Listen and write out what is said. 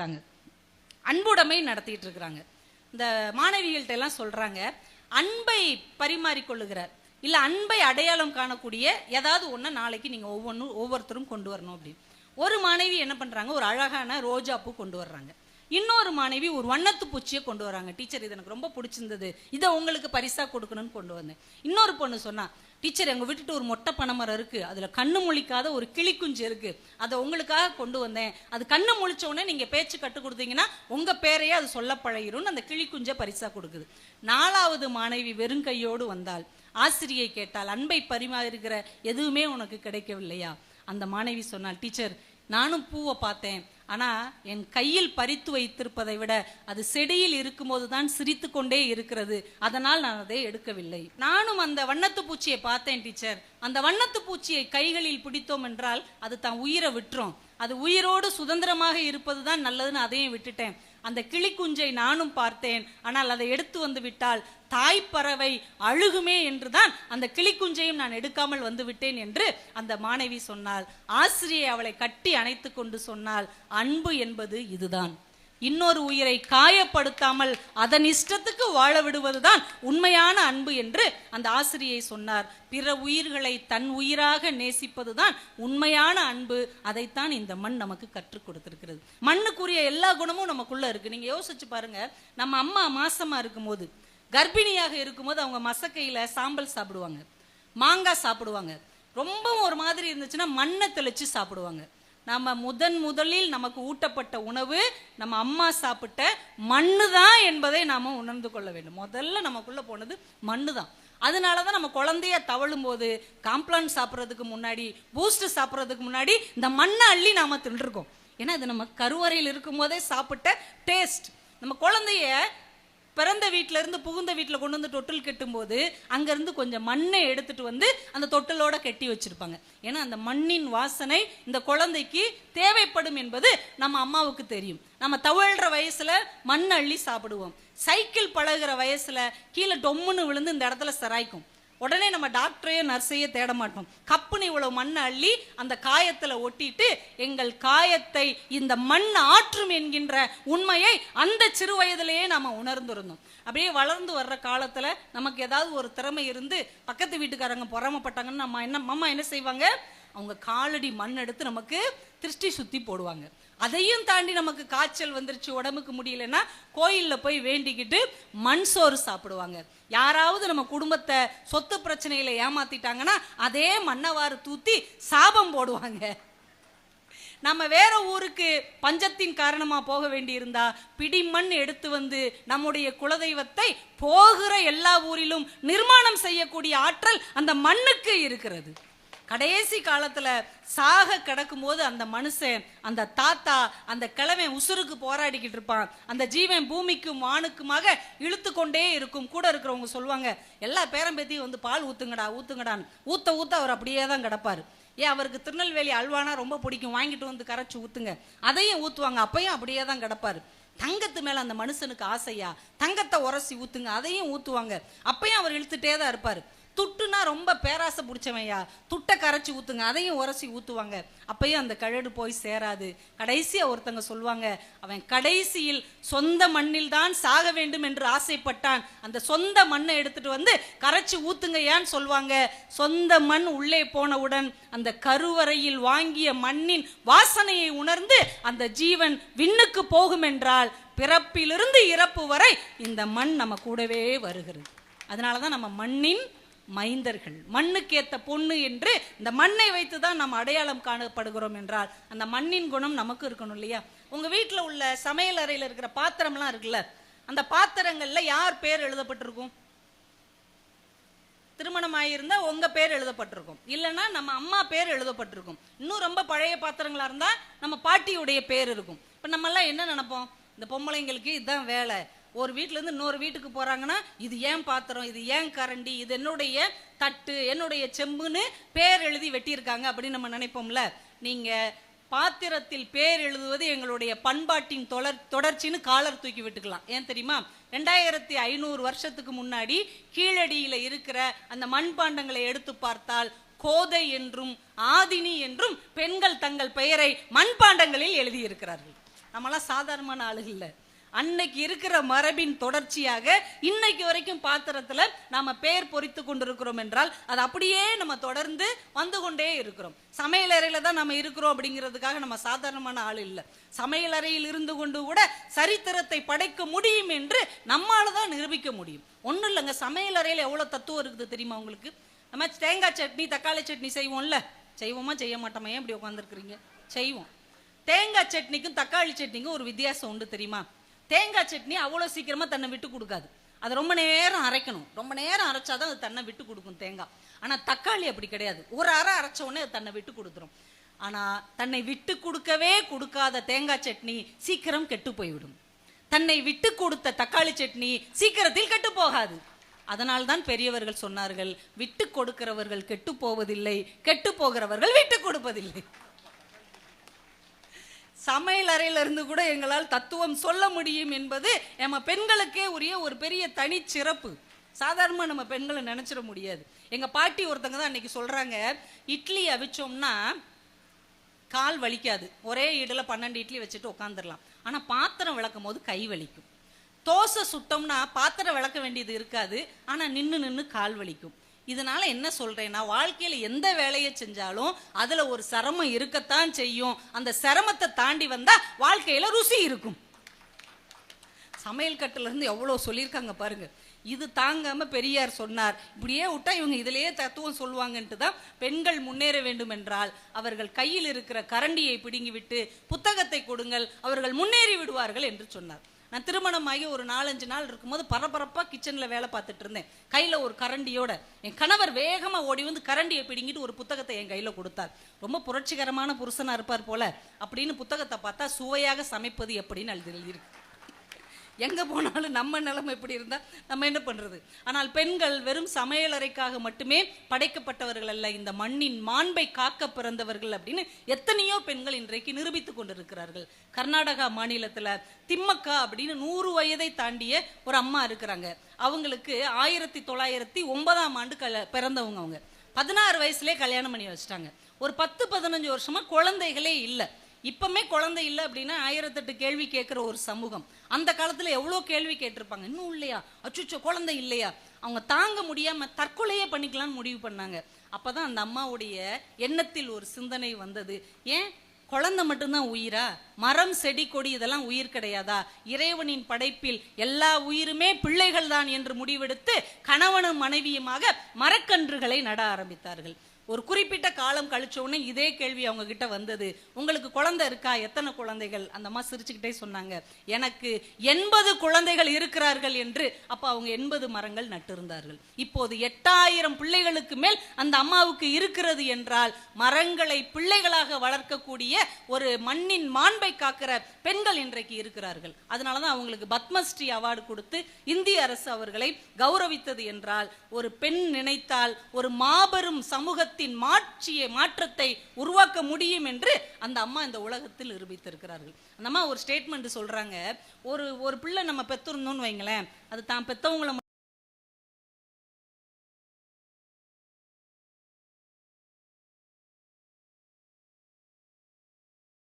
இருக்காங்க அன்புடைமை நடத்திட்டு இருக்கிறாங்க இந்த மாணவிகள்கிட்ட எல்லாம் சொல்றாங்க அன்பை பரிமாறிக்கொள்ளுகிற இல்ல அன்பை அடையாளம் காணக்கூடிய ஏதாவது ஒன்று நாளைக்கு நீங்க ஒவ்வொன்றும் ஒவ்வொருத்தரும் கொண்டு வரணும் அப்படின்னு. ஒரு மாணவி என்ன பண்றாங்க ஒரு அழகான ரோஜா பூ கொண்டு வர்றாங்க. இன்னொரு மாணவி ஒரு வண்ணத்து பூச்சியை கொண்டு வராங்க டீச்சர் இது எனக்கு ரொம்ப பிடிச்சிருந்தது. இதை உங்களுக்கு பரிசா கொடுக்கணும்னு கொண்டு வந்தேன். இன்னொரு பொண்ணு சொன்னா டீச்சர் எங்கள் விட்டுட்டு ஒரு மொட்டை பனைமரம் இருக்குது அதில் கண்ணு முழிக்காத ஒரு கிளிக்குஞ்சு இருக்குது அதை உங்களுக்காக கொண்டு வந்தேன். அது கண்ணு முழிச்ச உடனே நீங்கள் பேச்சு கற்றுக் கொடுத்தீங்கன்னா உங்கள் பேரையே அது சொல்ல பழகிரும்னு அந்த கிளிக்குஞ்சை பரிசாக கொடுக்குது. நாலாவது மாணவி வெறும் கையோடு வந்தால் ஆசிரியை கேட்டால் அன்பை பரிமாறுகிற எதுவுமே உனக்கு கிடைக்கவில்லையா? அந்த மாணவி சொன்னால் டீச்சர் நானும் பூவை பார்த்தேன். ஆனா என் கையில் பறித்து வைத்திருப்பதை விட அது செடியில் இருக்கும்போது தான் சிரித்து கொண்டே இருக்கிறது. அதனால் நான் அதை எடுக்கவில்லை. நானும் அந்த வண்ணத்து பூச்சியை பார்த்தேன் டீச்சர். அந்த வண்ணத்து பூச்சியை கைகளில் பிடித்தோம் என்றால் அது தான் உயிரை விட்டுரும். அது உயிரோடு சுதந்திரமாக இருப்பது தான் நல்லதுன்னு அதையும் விட்டுட்டேன். அந்த கிளிக்குஞ்சை நானும் பார்த்தேன். ஆனால் அதை எடுத்து வந்து விட்டால் தாய்ப்பறவை அழுகுமே என்றுதான் அந்த கிளிக்குஞ்சையும் நான் எடுக்காமல் வந்து விட்டேன் என்று அந்த மாணவி சொன்னாள். ஆசிரியை அவளை கட்டி அணைத்து கொண்டு சொன்னால் அன்பு என்பது இதுதான். இன்னொரு உயிரை காயப்படுத்தாமல் அதன் இஷ்டத்துக்கு வாழ விடுவதுதான் உண்மையான அன்பு என்று அந்த ஆசிரியை சொன்னார். பிற உயிர்களை தன் உயிராக நேசிப்பதுதான் உண்மையான அன்பு. அதைத்தான் இந்த மண் நமக்கு கற்றுக் கொடுத்திருக்கிறது. மண்ணுக்குரிய எல்லா குணமும் நமக்குள்ள இருக்கு. நீங்க யோசிச்சு பாருங்க. நம்ம அம்மா மாசமா இருக்கும்போது கர்ப்பிணியாக இருக்கும்போது அவங்க மசக்கையில சாம்பல் சாப்பிடுவாங்க. மாங்காய் சாப்பிடுவாங்க. ரொம்பவும் ஒரு மாதிரி இருந்துச்சுன்னா மண்ணை தெளிச்சு சாப்பிடுவாங்க. நம்ம முதன் முதலில் நமக்கு ஊட்டப்பட்ட உணவு நம்ம அம்மா சாப்பிட்ட மண்ணு தான் என்பதை நாம் உணர்ந்து கொள்ள வேண்டும். முதல்ல நமக்குள்ளே போனது மண்ணு தான் அதனால தான் நம்ம குழந்தைய தவழும் போது காம்ப்ளான் சாப்பிட்றதுக்கு முன்னாடி பூஸ்ட் சாப்பிட்றதுக்கு முன்னாடி இந்த மண்ணை அள்ளி நாம் தின்றுருக்கோம். ஏன்னா இது நம்ம கருவறையில் இருக்கும் போதே சாப்பிட்ட டேஸ்ட். நம்ம குழந்தைய பிறந்த வீட்டிலேருந்து இருந்து புகுந்த வீட்டில் கொண்டு வந்து தொட்டில் கெட்டும்போது அங்கேருந்து கொஞ்சம் மண்ணை எடுத்துட்டு வந்து அந்த தொட்டிலோட கட்டி வச்சிருப்பாங்க. ஏன்னா அந்த மண்ணின் வாசனை இந்த குழந்தைக்கு தேவைப்படும் என்பது நம்ம அம்மாவுக்கு தெரியும். நம்ம தவழ்கிற வயசில் மண் அள்ளி சாப்பிடுவோம். சைக்கிள் பழகுற வயசில் கீழே டொம்முன்னு விழுந்து இந்த இடத்துல சிராய்க்கும். உடனே நம்ம டாக்டரையோ நர்ஸையோ தேட மாட்டோம். கப்புனு இவ்வளவு மண்ணை அள்ளி அந்த காயத்துல ஒட்டிட்டு எங்கள் காயத்தை இந்த மண் ஆற்றும் என்கின்ற உண்மையை அந்த சிறு வயதிலேயே நாம உணர்ந்திருந்தோம். அப்படியே வளர்ந்து வர்ற காலத்துல நமக்கு ஏதாவது ஒரு திறமை இருந்து பக்கத்து வீட்டுக்காரங்க பொறாமப்பட்டாங்கன்னு நம்ம என்ன அம்மா என்ன செய்வாங்க? அவங்க காலடி மண் எடுத்து நமக்கு திருஷ்டி சுத்தி போடுவாங்க. அதையும் தாண்டி நமக்கு காய்ச்சல் வந்துருச்சு உடம்புக்கு முடியலன்னா கோயிலில் போய் வேண்டிக்கிட்டு மண் சோறு சாப்பிடுவாங்க. யாராவது நம்ம குடும்பத்தை சொத்து பிரச்சனையில் ஏமாத்திட்டாங்கன்னா அதே மண்ணவாறு தூத்தி சாபம் போடுவாங்க. நம்ம வேற ஊருக்கு பஞ்சத்தின் காரணமாக போக வேண்டியிருந்தா பிடிமண் எடுத்து வந்து நம்முடைய குலதெய்வத்தை போகிற எல்லா ஊரிலும் நிர்மாணம் செய்யக்கூடிய ஆற்றல் அந்த மண்ணுக்கு இருக்கிறது. கடைசி காலத்தில் சாக கிடக்கும் போது அந்த மனுஷன் அந்த தாத்தா அந்த கிழவன் உசுருக்கு போராடிக்கிட்டு இருப்பான். அந்த ஜீவன் பூமிக்கும் வானுக்குமாக இழுத்து கொண்டே இருக்கும். கூட இருக்கிறவங்க சொல்லுவாங்க எல்லா பேரம்பேத்தியும் வந்து பால் ஊத்துங்கடா ஊத்துங்கடான்னு. ஊத்த ஊத்த அவர் அப்படியே தான் கிடப்பாரு. ஏன் அவருக்கு திருநெல்வேலி அல்வானா ரொம்ப பிடிக்கும். வாங்கிட்டு வந்து கரைச்சி ஊத்துங்க. அதையும் ஊத்துவாங்க. அப்பையும் அப்படியே தான் கிடப்பாரு. தங்கத்து மேல அந்த மனுஷனுக்கு ஆசையா? தங்கத்தை உரசி ஊத்துங்க. அதையும் ஊத்துவாங்க. அப்பையும் அவர் இழுத்துட்டே தான் இருப்பாரு. துட்டுனா ரொம்ப பேராசை பிடிச்சவையா துட்டை கரைச்சி ஊற்றுங்க அதையும் உரசி ஊற்றுவாங்க அப்பயும் அந்த கழடு போய் சேராது. கடைசியாக ஒருத்தங்க சொல்லுவாங்க அவன் கடைசியில் சொந்த மண்ணில் தான் சாக வேண்டும் என்று ஆசைப்பட்டான். அந்த சொந்த மண்ணை எடுத்துட்டு வந்து கரைச்சி ஊற்றுங்க ஏன்னு சொல்லுவாங்க. சொந்த மண் உள்ளே போனவுடன் அந்த கருவறையில் வாங்கிய மண்ணின் வாசனையை உணர்ந்து அந்த ஜீவன் விண்ணுக்கு போகும் என்றால் பிறப்பிலிருந்து இறப்பு வரை இந்த மண் நம்ம கூடவே வருகிறது. அதனால தான் நம்ம மண்ணின் மைந்தர்கள். மண்ணுக்கேத்த பொண்ணு என்று இந்த மண்ணை வைத்து தான் நம்ம அடையாளம் காணப்படுகிறோம் என்றால் அந்த மண்ணின் குணம் நமக்கு இருக்கணும் இல்லையா? உங்கள் வீட்டில் உள்ள சமையல் அறையில் இருக்கிற பாத்திரம்லாம் இருக்குல்ல அந்த பாத்திரங்களில் யார் பேர் எழுதப்பட்டிருக்கும்? திருமணம் ஆகியிருந்தால் உங்கள் பேர் எழுதப்பட்டிருக்கும். இல்லைன்னா நம்ம அம்மா பேர் எழுதப்பட்டிருக்கும். இன்னும் ரொம்ப பழைய பாத்திரங்களாக இருந்தால் நம்ம பாட்டியுடைய பேர் இருக்கும். இப்போ நம்மெல்லாம் என்ன நினைப்போம்? இந்த பொம்பளைங்களுக்கு இதுதான் வேலை. ஒரு வீட்டிலேருந்து இன்னொரு வீட்டுக்கு போகிறாங்கன்னா இது ஏன் பாத்திரம் இது ஏன் கரண்டி இது என்னுடைய தட்டு என்னுடைய செம்புன்னு பேர் எழுதி வெட்டியிருக்காங்க அப்படின்னு நம்ம நினைப்போம்ல. நீங்கள் பாத்திரத்தில் பேர் எழுதுவது எங்களுடைய பண்பாட்டின் தொடர் தொடர்ச்சின்னு காலர் தூக்கி விட்டுக்கலாம். ஏன் தெரியுமா? ரெண்டாயிரத்தி ஐநூறு வருஷத்துக்கு முன்னாடி கீழடியில் இருக்கிற அந்த மண்பாண்டங்களை எடுத்து பார்த்தால் கோதை என்றும் ஆதினி என்றும் பெண்கள் தங்கள் பெயரை மண்பாண்டங்களில் எழுதியிருக்கிறார்கள். நம்மளாம் சாதாரணமான ஆளுகள் இல்லை. அன்னைக்கு இருக்கிற மரபின் தொடர்ச்சியாக இன்னைக்கு வரைக்கும் பாத்திரத்துல நாம பேர் பொறித்து கொண்டிருக்கிறோம் என்றால் அது அப்படியே நம்ம தொடர்ந்து வந்து கொண்டே இருக்கிறோம். சமையல் அறையில தான் நம்ம இருக்கிறோம் அப்படிங்கிறதுக்காக நம்ம சாதாரணமான ஆள் இல்லை. சமையல் அறையில் இருந்து கொண்டு கூட சரித்திரத்தை படைக்க முடியும் என்று நம்மால தான் நிரூபிக்க முடியும். ஒன்றும் இல்லைங்க சமையல் அறையில் எவ்வளவு தத்துவம் இருக்குது தெரியுமா உங்களுக்கு? நம்ம தேங்காய் சட்னி தக்காளி சட்னி செய்வோம்ல? செய்வோமா செய்ய மாட்டோமா? ஏன் இப்படி உட்காந்துருக்குறீங்க செய்வோம். தேங்காய் சட்னிக்கும் தக்காளி சட்னிக்கும் ஒரு வித்தியாசம் உண்டு தெரியுமா? தேங்காய் சட்னி அவ்வளோ சீக்கிரமாக தன்னை விட்டு கொடுக்காது. அது ரொம்ப நேரம் அரைக்கணும். ரொம்ப நேரம் அரைச்சாதான் அது தன்னை விட்டு கொடுக்கும் தேங்காய். ஆனால் தக்காளி அப்படி கிடையாது. ஒரு அரை அரைச்ச உடனே அது தன்னை விட்டு கொடுத்துரும். ஆனால் தன்னை விட்டு கொடுக்கவே கொடுக்காத தேங்காய் சட்னி சீக்கிரம் கெட்டு போய்விடும். தன்னை விட்டு கொடுத்த தக்காளி சட்னி சீக்கிரத்தில் கெட்டு போகாது. அதனால்தான் பெரியவர்கள் சொன்னார்கள் விட்டு கொடுக்கிறவர்கள் கெட்டு போவதில்லை கெட்டு போகிறவர்கள் விட்டு கொடுப்பதில்லை. சமையல் அறையில இருந்து கூட எங்களால் தத்துவம் சொல்ல முடியும் என்பது நம்ம பெண்களுக்கே உரிய ஒரு பெரிய தனிச்சிறப்பு. சாதாரணமா நம்ம பெண்களை நினைச்சிட முடியாது. எங்க பாட்டி ஒருத்தங்க தான் அன்னைக்கு சொல்றாங்க இட்லி அவிச்சோம்னா கால் வலிக்காது. ஒரே இடில் பன்னெண்டு இட்லி வச்சுட்டு உட்காந்துடலாம் ஆனா பாத்திரம் விளக்கும் போது கை வலிக்கும். தோசை சுட்டோம்னா பாத்திரம் விளக்க வேண்டியது இருக்காது. ஆனா நின்று நின்று கால் வலிக்கும். இதனால என்ன சொல்றேன்னா வாழ்க்கையில எந்த வேலையை செஞ்சாலும் அதுல ஒரு சிரமம் இருக்கத்தான் செய்யும். அந்த சிரமத்தை தாண்டி வந்தா வாழ்க்கையில ருசி இருக்கும். சமையல் கட்டுல இருந்து சொல்லியிருக்காங்க பாருங்க. இது தாங்காம பெரியார் சொன்னார். இப்படியே விட்டா இவங்க இதிலேயே தத்துவம் சொல்லுவாங்கன்ட்டு தான் பெண்கள் முன்னேற வேண்டும் என்றால் அவர்கள் கையில் இருக்கிற கரண்டியை பிடுங்கிவிட்டு புத்தகத்தை கொடுங்கள் அவர்கள் முன்னேறி விடுவார்கள் என்று சொன்னார். நான் திருமணமாகி ஒரு நாலஞ்சு நாள் இருக்கும்போது பரபரப்பா கிச்சனில் வேலை பார்த்துட்டு இருந்தேன். கையில் ஒரு கரண்டியோட. என் கணவர் வேகமாக ஓடி வந்து கரண்டியை பிடுங்கிட்டு ஒரு புத்தகத்தை என் கையில் கொடுத்தார். ரொம்ப புரட்சிகரமான புருஷனாக இருப்பார் போல. அப்படின்னு புத்தகத்தை பார்த்தா சுவையாக சமைப்பது எப்படின்னு எழுதி எழுதியிருக்கு. எங்கே போனாலும் நம்ம நிலைமை இப்படி இருந்தால் நம்ம என்ன பண்ணுறது ஆனால் பெண்கள் வெறும் சமையலறைக்காக மட்டுமே படைக்கப்பட்டவர்கள் அல்ல. இந்த மண்ணின் மாண்பை காக்க பிறந்தவர்கள் அப்படின்னு எத்தனையோ பெண்கள் இன்றைக்கு நிரூபித்து கொண்டிருக்கிறார்கள். கர்நாடகா மாநிலத்தில் திம்மக்கா அப்படின்னு நூறு வயதை தாண்டிய ஒரு அம்மா இருக்கிறாங்க. அவங்களுக்கு ஆயிரத்தி தொள்ளாயிரத்தி ஒன்பதாம் ஆண்டு கல பிறந்தவங்க அவங்க. பதினாறு வயசுலேயே கல்யாணம் பண்ணி வச்சுட்டாங்க. ஒரு பத்து பதினஞ்சு வருஷமா குழந்தைகளே இல்லை. இப்பவுமே குழந்தை இல்லை அப்படின்னா ஆயிரத்தெட்டு கேள்வி கேட்குற ஒரு சமூகம். அந்த காலத்துல எவ்வளோ கேள்வி கேட்டிருப்பாங்க? இன்னும் இல்லையா? அச்சுச்சோ குழந்தை இல்லையா? அவங்க தாங்க முடியாம தற்கொலையே பண்ணிக்கலாம்னு முடிவு பண்ணாங்க. அப்பதான் அந்த அம்மாவுடைய எண்ணத்தில் ஒரு சிந்தனை வந்தது. ஏன்? குழந்தை மட்டும்தான் உயிரா? மரம் செடி கொடி இதெல்லாம் உயிர் கிடையாதா? இறைவனின் படைப்பில் எல்லா உயிருமே பிள்ளைகள் தான் என்று முடிவெடுத்து கணவனும் மனைவியுமாக மரக்கன்றுகளை நட ஆரம்பித்தார்கள். ஒரு குறிப்பிட்ட காலம் கழிச்ச உடனே இதே கேள்வி அவங்க கிட்ட வந்தது. உங்களுக்கு குழந்தை இருக்கா? எத்தனை குழந்தைகள்? அந்த அம்மா சிரிச்சுக்கிட்டே சொன்னாங்க. எனக்கு எண்பது குழந்தைகள் இருக்கிறார்கள் என்று அப்ப அவங்க எண்பது மரங்கள் நட்டிருந்தார்கள். இப்போது எட்டாயிரம் பிள்ளைகளுக்கு மேல் அந்த அம்மாவுக்கு இருக்கிறது என்றால் மரங்களை பிள்ளைகளாக வளர்க்கக்கூடிய ஒரு மண்ணின் மாண்பை காக்கிற பெண்கள் இன்றைக்கு இருக்கிறார்கள். அதனால தான் அவங்களுக்கு பத்மஸ்ரீ அவார்டு கொடுத்து இந்திய அரசு அவர்களை கௌரவித்தது என்றால் ஒரு பெண் நினைத்தால் ஒரு மாபெரும் உலகத்தின் மாட்சியை மாற்றத்தை உருவாக்க முடியும் என்று அந்த அம்மா இந்த உலகத்தில் நிரூபித்திருக்கிறார்கள். அந்த அம்மா ஒரு ஸ்டேட்மெண்ட் சொல்றாங்க. ஒரு ஒரு பிள்ளை நம்ம பெற்றிருந்தோம்னு வைங்களேன் அது தான் பெற்றவங்களை